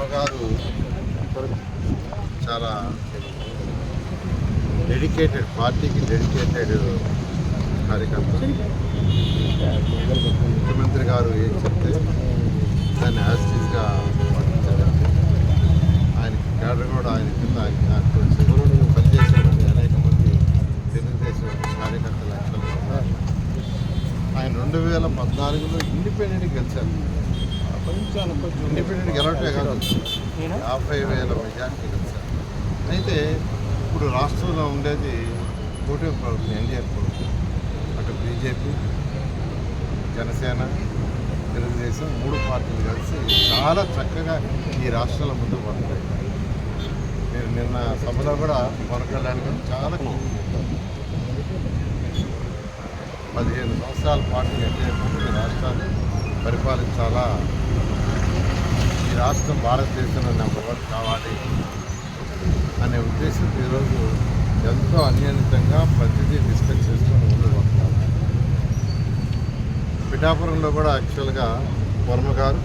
అమ్మగారు చాలా డెడికేటెడ్ పార్టీకి డెడికేటెడ్ కార్యకర్త ముఖ్యమంత్రి గారు ఏం చెప్తే దాన్ని యాజిటీస్గా పాటించారు ఆయనకి కేడర్ కూడా ఆయన కింద ఆయన కొంచెం పనిచేసేటువంటి అనేక మంది తెలుగుదేశం కార్యకర్తలు ఉన్నారు. ఆయన రెండు వేల పద్నాలుగులో ఇండిపెండెంట్ గెలిచారు. ఇండిపెండెంట్ గెలవటమే కాదు. యాభై వేల మెజార్టీ గెలిచారు అయితే ఇప్పుడు రాష్ట్రంలో ఉండేది కూటమి ప్రభుత్వం ఎన్డీఏ ప్రభుత్వం. అటు బీజేపీ జనసేన తెలుగుదేశం మూడు పార్టీలు కలిసి చాలా చక్కగా ఈ రాష్ట్రంలో ముందుకు పడుతున్నాయి మీరు నిన్న సభలో కూడా గారు చాలా పదిహేను సంవత్సరాల పాటు ఎన్డీఏ ఈ రాష్ట్రాన్ని పరిపాలించాలా ఈ రాష్ట్రం భారతదేశంలో నెంబర్ వన్ కావాలి అనే ఉద్దేశంతో ఈరోజు ఎంతో అన్యాయంగా ప్రతిదీ డిస్కస్ చేసుకొని వస్తున్నారు పిఠాపురంలో కూడా యాక్చువల్గా వర్మ గారు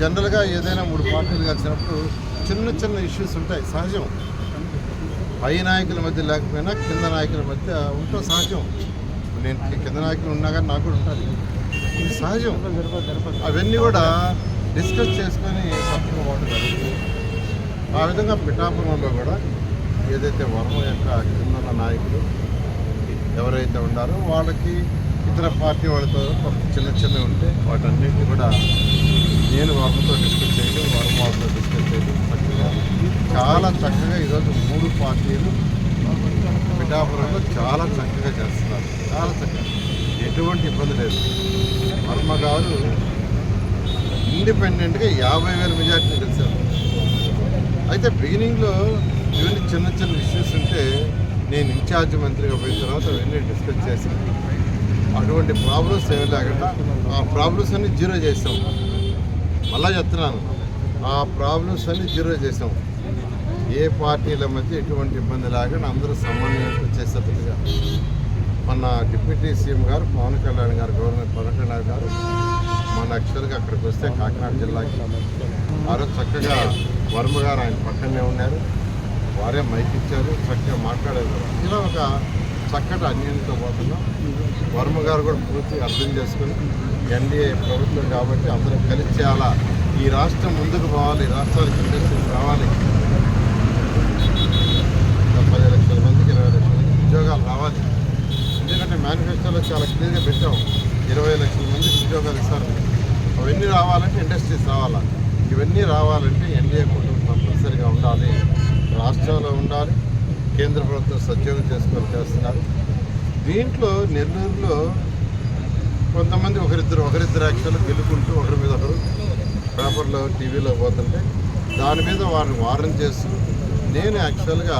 జనరల్గా ఏదైనా మూడు పార్టీలు కలిసినప్పుడు చిన్న చిన్న ఇష్యూస్ ఉంటాయి సహజం. పై నాయకుల మధ్య లేకపోయినా కింద నాయకుల మధ్య ఉంటూ సహజం. నేను కింద నాయకులు ఉన్నా కానీ నాకు కూడా ఉంటుంది ఇది సహజం. అవన్నీ కూడా డిస్కస్ చేసుకొని సభ్యులు పోవడం జరుగుతుంది ఆ విధంగా పిఠాపురంలో కూడా ఏదైతే వర్మ యొక్క కిందన్న నాయకులు ఎవరైతే ఉన్నారో వాళ్ళకి ఇతర పార్టీ వాళ్ళతో చిన్న చిన్నవి ఉంటే వాటన్నిటిని కూడా నేను వర్మతో డిస్కస్ చేయడం వర్మ వాళ్ళతో డిస్కస్ చేయడం చాలా చక్కగా ఈరోజు మూడు పార్టీలు పిఠాపురంలో చాలా చక్కగా చేస్తున్నారు. చాలా చక్కగా. ఎటువంటి ఇబ్బంది లేదు. వర్మ గారు ఇండిపెండెంట్గా యాభై వేల మెజార్టీని గెలిచారు అయితే బిగినింగ్లో ఇవన్నీ చిన్న చిన్న ఇష్యూస్ ఉంటే నేను ఇన్ఛార్జ్ మంత్రిగా పోయిన తర్వాత అవన్నీ డిస్కస్ చేశాను. అటువంటి ప్రాబ్లమ్స్ ఏమి లేకుండా ఆ ప్రాబ్లమ్స్ అన్ని జీరో చేసాం మళ్ళా చెప్తున్నాను ఆ ప్రాబ్లమ్స్ అన్ని జీరో చేసాం ఏ పార్టీల మధ్య ఎటువంటి ఇబ్బంది లేకుండా అందరూ సమన్వయంతో చేసేట్టుగా మన డిప్యూటీ సీఎం గారు పవన్ కళ్యాణ్ గారు గవర్నర్ పవన్ కళ్యాణ్ గారు మన యాక్చువల్గా అక్కడికి వస్తే కాకినాడ జిల్లాకి. ఆ రోజు చక్కగా వర్మ గారు ఆయన పక్కనే ఉన్నారు. వారే మైక్ ఇచ్చారు చక్కగా మాట్లాడారు. ఇలా ఒక చక్కటి అన్యాయంతో పోతున్నాం. వర్మ గారు కూడా పూర్తిగా అర్థం చేసుకుని ఎన్డీఏ ప్రభుత్వం కాబట్టి అందరం కలిసి చేయాలా ఈ రాష్ట్రం ముందుకు పోవాలి రాష్ట్రానికి ఇండస్ట్రీస్ రావాలి. ఒక పది లక్షల మందికి ఇరవై లక్షల మందికి ఉద్యోగాలు రావాలి. ఎందుకంటే మేనిఫెస్టోలో చాలా క్లియర్గా పెట్టాం. ఇరవై లక్షల మందికి ఉద్యోగాలు ఇస్తారు. అవన్నీ రావాలంటే ఇండస్ట్రీస్ రావాలా ఇవన్నీ రావాలంటే ఎన్డీఏ కుటుంబం తప్పనిసరిగా ఉండాలి. రాష్ట్రంలో ఉండాలి. కేంద్ర ప్రభుత్వం సద్యోగం చేసుకొని చేస్తున్నారు. దీంట్లో నెల్లూరులో కొంతమంది ఒకరిద్దరు ఒకరిద్దరు యాక్చువల్ గెలుకుంటూ ఒకరి మీద ఒకరు పేపర్లో టీవీలో పోతుంటే దాని మీద వారిని వారం చేస్తూ నేను యాక్చువల్గా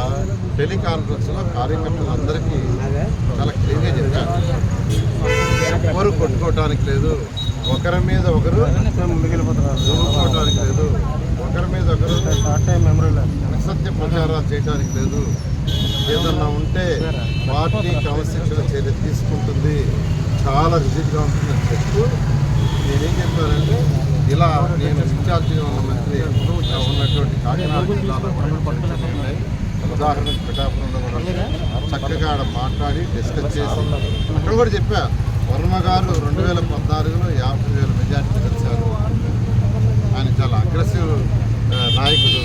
టెలికాన్ఫరెన్స్లో కార్యకర్తలందరికీ చాలా క్లియర్గా చెప్పాను. ఎవరు కొట్టుకోవటానికి లేదు. ఒకరి మీద ఒకరు దుమ్ముకోవటానికి లేదు ఒకరి మీద ఒకరు అసత్య ప్రచారాలు చేయడానికి లేదు. ఏదన్నా ఉంటే పార్టీ క్రమశిక్షణ చర్య తీసుకుంటుంది. చాలా రిజిట్గా ఉంటుందని చెప్తూ నేనేం చెప్పానంటే ఇలా నేను ఇన్ఛార్జిగా ఉన్న మంత్రి ఉన్నటువంటి కాకినాడ జిల్లాలో ఉన్నాయి. ఉదాహరణకు పిఠాపురంలో కూడా చక్కగా ఆడ మాట్లాడి డిస్కస్ చేసి అక్కడ కూడా చెప్పా వర్మ గారు రెండు వేల పద్నాలుగులో యాభై వేల మెజార్టీ గెలిచారు. ఆయన చాలా అగ్రెసివ్ నాయకుడు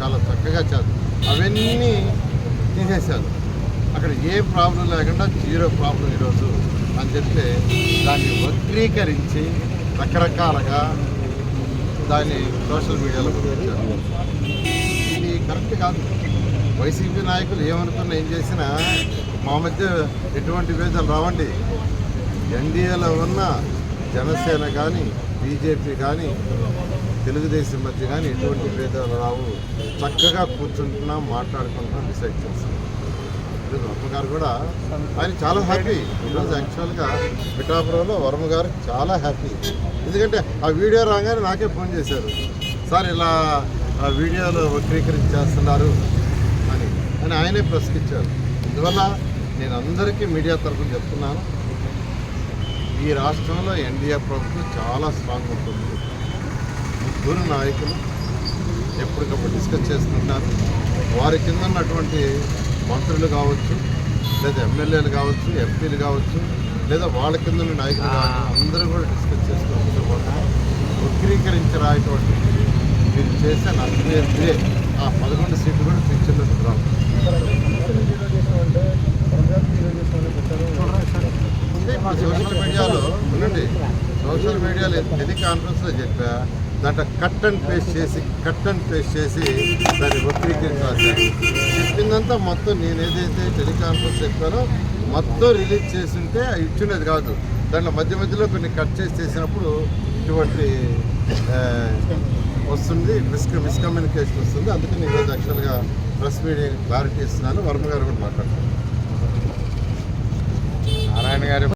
చాలా చక్కగా చేస్తారు అవన్నీ తీసేశారు. అక్కడ ఏ ప్రాబ్లం లేకుండా జీరో ప్రాబ్లం ఈరోజు అని చెప్తే దాన్ని వక్రీకరించి రకరకాలుగా దాన్ని సోషల్ మీడియాలో పంపించారు. ఇది కరెక్ట్ కాదు. వైసీపీ నాయకులు ఏమనుకున్నా ఏం చేసినా మా మధ్య ఎటువంటి భేదాలు రావండి. ఎన్డీఏలో ఉన్న జనసేన కానీ బీజేపీ కానీ తెలుగుదేశం మధ్య కానీ ఎటువంటి భేదాలు రావు. చక్కగా కూర్చుంటున్నాం మాట్లాడుకుంటున్నాం డిసైడ్ చేస్తున్నాం. ఈరోజు వర్మ గారు కూడా ఆయన చాలా హ్యాపీ. ఈరోజు యాక్చువల్గా పిఠాపురంలో వర్మ గారు చాలా హ్యాపీ. ఎందుకంటే ఆ వీడియో రాగానే నాకే ఫోన్ చేశారు. సార్ ఇలా ఆ వీడియోలో వక్రీకరించేస్తున్నారు అని. అని ఆయనే ప్రశ్నించారు. అందువల్ల నేను అందరికీ మీడియా తరఫున చెప్తున్నాను. ఈ రాష్ట్రంలో ఎన్డీఏ ప్రభుత్వం చాలా స్ట్రాంగ్ ఉంటుంది. ముగ్గురు నాయకులు ఎప్పటికప్పుడు డిస్కస్ చేసుకుంటున్నారు వారి కింద ఉన్నటువంటి మంత్రులు కావచ్చు లేదా ఎమ్మెల్యేలు కావచ్చు ఎంపీలు కావచ్చు లేదా వాళ్ళ కింద ఉన్న నాయకులు కావచ్చు అందరూ కూడా డిస్కస్ చేసుకుంటున్నారు వక్రీకరించి రాయటువంటి మీరు చేసే నష్టమే ఆ పదకొండు సీట్లు కూడా పిక్చర్లో రావు అంటే ఇప్పుడు సోషల్ మీడియాలో ఉండండి సోషల్ కాన్ఫరెన్స్లో చెప్పా దాంట్లో కట్ అండ్ పేస్ట్ చేసి కట్ అండ్ పేస్ట్ చేసి దాన్ని వక్రీకరించాలి చెప్పిందంతా మొత్తం నేను ఏదైతే టెలికాన్ఫరెన్స్ చెప్పానో మొత్తం రిలీజ్ చేసి ఉంటే ఇచ్చినది కాదు. దాంట్లో మధ్య మధ్యలో కొన్ని కట్ చేసి చేసినప్పుడు ఇటువంటి వస్తుంది మిస్ మిస్కమ్యూనికేషన్ వస్తుంది. అందుకని ఈరోజు యాక్చువల్గా ప్రెస్ మీడియా క్లారిటీ ఇస్తున్నాను. వర్మ గారు కూడా మాట్లాడుతున్నాను నారాయణ గారి